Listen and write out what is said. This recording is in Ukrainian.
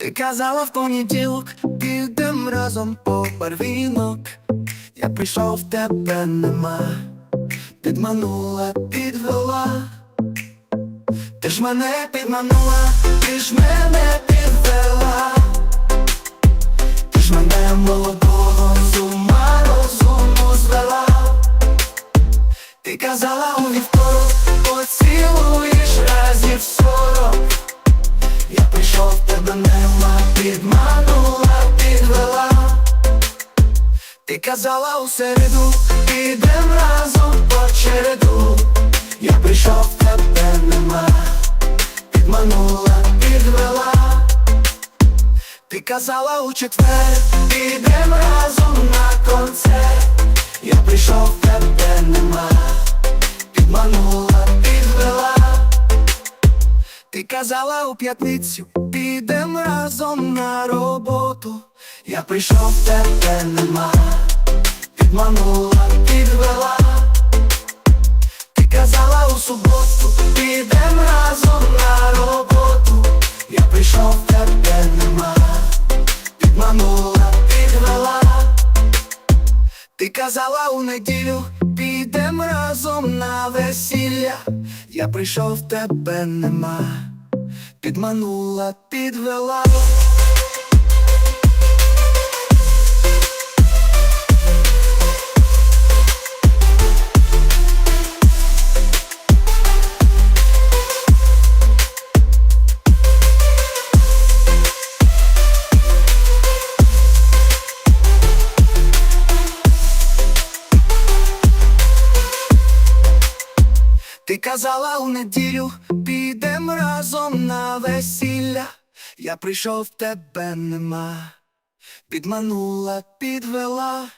Ти казала в понеділок, підем разом по барвінок. Я прийшов, тебе нема, підманула, підвела. Ти ж мене підманула, ти ж мене підвела. Ти ж мене молодого з ума розуму звела. Ти казала у вівторок, казала у середу, підем разом по череду. Я прийшов, тебе нема, підманула, підвела. Ти казала у четвер, підем разом на концерт. Я прийшов, тебе нема, підманула, підвела. Ти казала у п'ятницю, підем разом на роботу. Я прийшов, тебе нема, суботу, підем разом на роботу. Я прийшов, тебе нема, підманула, підвела. Ти казала у неділю, підем разом на весілля. Я прийшов, тебе нема, підманула, підвела. Ти казала у неділю, підем разом на весілля. Я прийшов, тебе нема, підманула, підвела.